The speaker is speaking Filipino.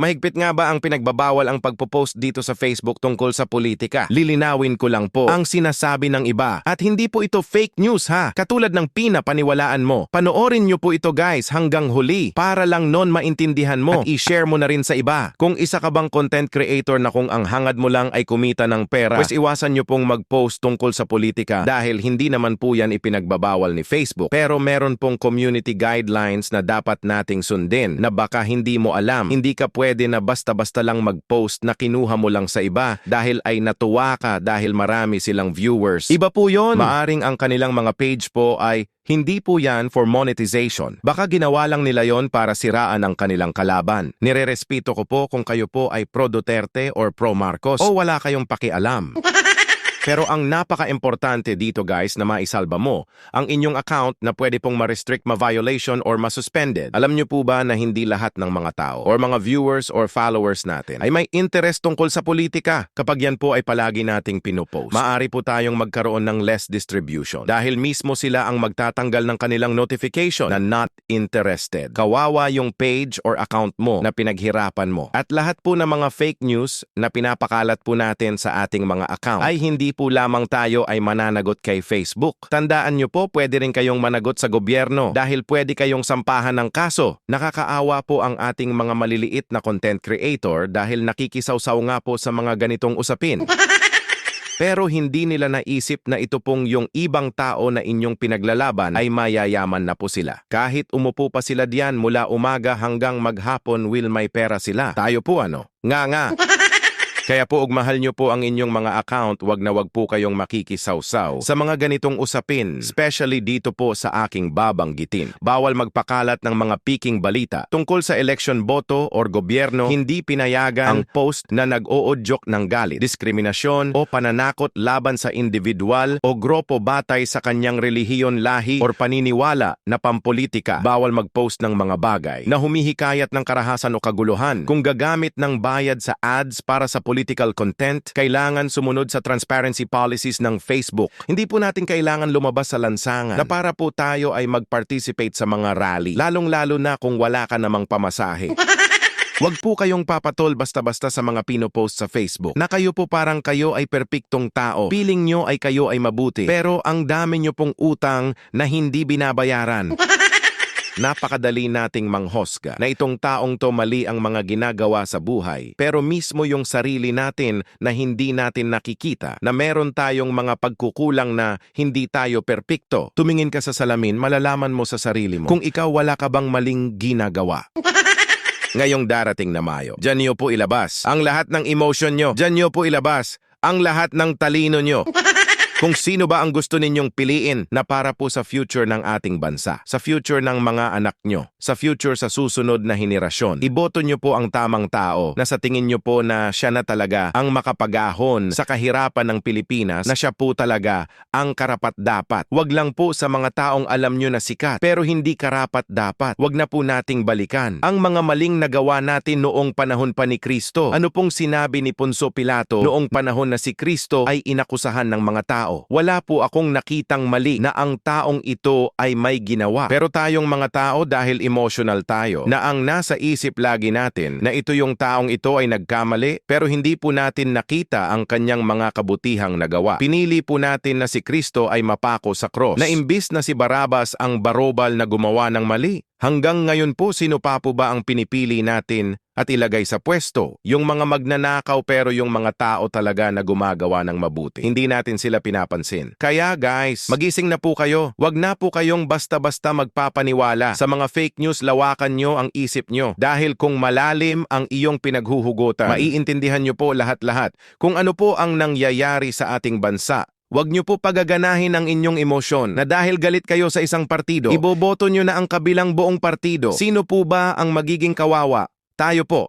Mahigpit nga ba ang pinagbabawal ang pagpo-post dito sa Facebook tungkol sa politika? Lilinawin ko lang po ang sinasabi ng iba. At hindi po ito fake news ha. Katulad ng pinapaniwalaan mo. Panoorin nyo po ito guys hanggang huli para lang non maintindihan mo at i-share mo na rin sa iba. Kung isa ka bang content creator na kung ang hangad mo lang ay kumita ng pera, pues iwasan nyo pong mag-post tungkol sa politika dahil hindi naman po yan ipinagbabawal ni Facebook. Pero meron pong community guidelines na dapat nating sundin na baka hindi mo alam. Hindi ka pwede na basta-basta lang mag-post na kinuha mo lang sa iba dahil ay natuwa ka dahil marami silang viewers. Iba po yon. Maaring ang kanilang mga page po ay hindi po yan for monetization. Baka ginawa lang nila yon para siraan ang kanilang kalaban. Nirerespeto ko po kung kayo po ay pro Duterte or pro Marcos o wala kayong pakialam. Pero ang napaka-importante dito guys na maisalba mo, ang inyong account na pwede pong ma-restrict, ma-violation or ma-suspended. Alam nyo po ba na hindi lahat ng mga tao or mga viewers or followers natin ay may interest tungkol sa politika kapag yan po ay palagi nating pinopost. Maari po tayong magkaroon ng less distribution dahil mismo sila ang magtatanggal ng kanilang notification na not interested. Kawawa yung page or account mo na pinaghirapan mo. At lahat po ng mga fake news na pinapakalat po natin sa ating mga account ay hindi po lamang tayo ay mananagot kay Facebook. Tandaan nyo po, pwede rin kayong managot sa gobyerno dahil pwede kayong sampahan ng kaso. Nakakaawa po ang ating mga maliliit na content creator dahil nakikisawsaw nga po sa mga ganitong usapin. Pero hindi nila naisip na ito pong yung ibang tao na inyong pinaglalaban ay mayayaman na po sila. Kahit umupo pa sila diyan mula umaga hanggang maghapon will may pera sila. Tayo po ano? Nga nga. Kaya po ugmahal nyo po ang inyong mga account, wag na wag po kayong makikisawsaw sa mga ganitong usapin, especially dito po sa aking babanggitin. Bawal magpakalat ng mga piking balita tungkol sa election boto or gobyerno, hindi pinayagan ang post na nag-oodyok ng galit, diskriminasyon o pananakot laban sa individual o grupo batay sa kanyang relihiyon, lahi or paniniwala na pampolitika. Bawal mag-post ng mga bagay na humihikayat ng karahasan o kaguluhan. Kung gagamit ng bayad sa ads para sa political content, kailangan sumunod sa transparency policies ng Facebook. Hindi po natin kailangan lumabas sa lansangan na para po tayo ay mag-participate sa mga rally, lalong-lalo na kung wala ka namang pamasahe. Huwag po kayong papatol basta-basta sa mga pinopost sa Facebook na kayo po parang kayo ay perpiktong tao. Piling nyo ay kayo ay mabuti. Pero ang dami nyo pong utang na hindi binabayaran. Napakadali nating manghosga na itong taong to mali ang mga ginagawa sa buhay pero mismo yung sarili natin na hindi natin nakikita na meron tayong mga pagkukulang na hindi tayo perpekto. Tumingin ka sa salamin, malalaman mo sa sarili mo kung ikaw wala ka bang maling ginagawa. Ngayong darating na Mayo, dyan niyo po ilabas ang lahat ng emotion nyo. Dyan niyo po ilabas ang lahat ng talino nyo. Kung sino ba ang gusto ninyong piliin na para po sa future ng ating bansa, sa future ng mga anak nyo, sa future sa susunod na henerasyon. Iboto nyo po ang tamang tao na sa tingin nyo po na siya na talaga ang makapagahon sa kahirapan ng Pilipinas na siya po talaga ang karapat-dapat. Huwag lang po sa mga taong alam nyo na sikat pero hindi karapat-dapat. Huwag na po nating balikan ang mga maling nagawa natin noong panahon pa ni Kristo. Ano pong sinabi ni Ponso Pilato noong panahon na si Kristo ay inakusahan ng mga tao? Wala po akong nakitang mali na ang taong ito ay may ginawa. Pero tayong mga tao dahil emotional tayo na ang nasa isip lagi natin na ito yung taong ito ay nagkamali pero hindi po natin nakita ang kanyang mga kabutihang nagawa. Pinili po natin na si Kristo ay mapako sa cross na imbis na si Barabas ang barobal na gumawa ng mali. Hanggang ngayon po sino pa po ba ang pinipili natin at ilagay sa pwesto? Yung mga magnanakaw pero yung mga tao talaga na gumagawa ng mabuti. Hindi natin sila pinapansin. Kaya guys, magising na po kayo. Huwag na po kayong basta-basta magpapaniwala sa mga fake news lawakan nyo ang isip nyo. Dahil kung malalim ang iyong pinaghuhugutan, maiintindihan nyo po lahat-lahat kung ano po ang nangyayari sa ating bansa Huwag niyo po pagaganahin ang inyong emosyon na dahil galit kayo sa isang partido, iboboto niyo na ang kabilang buong partido. Sino po ba ang magiging kawawa? Tayo po.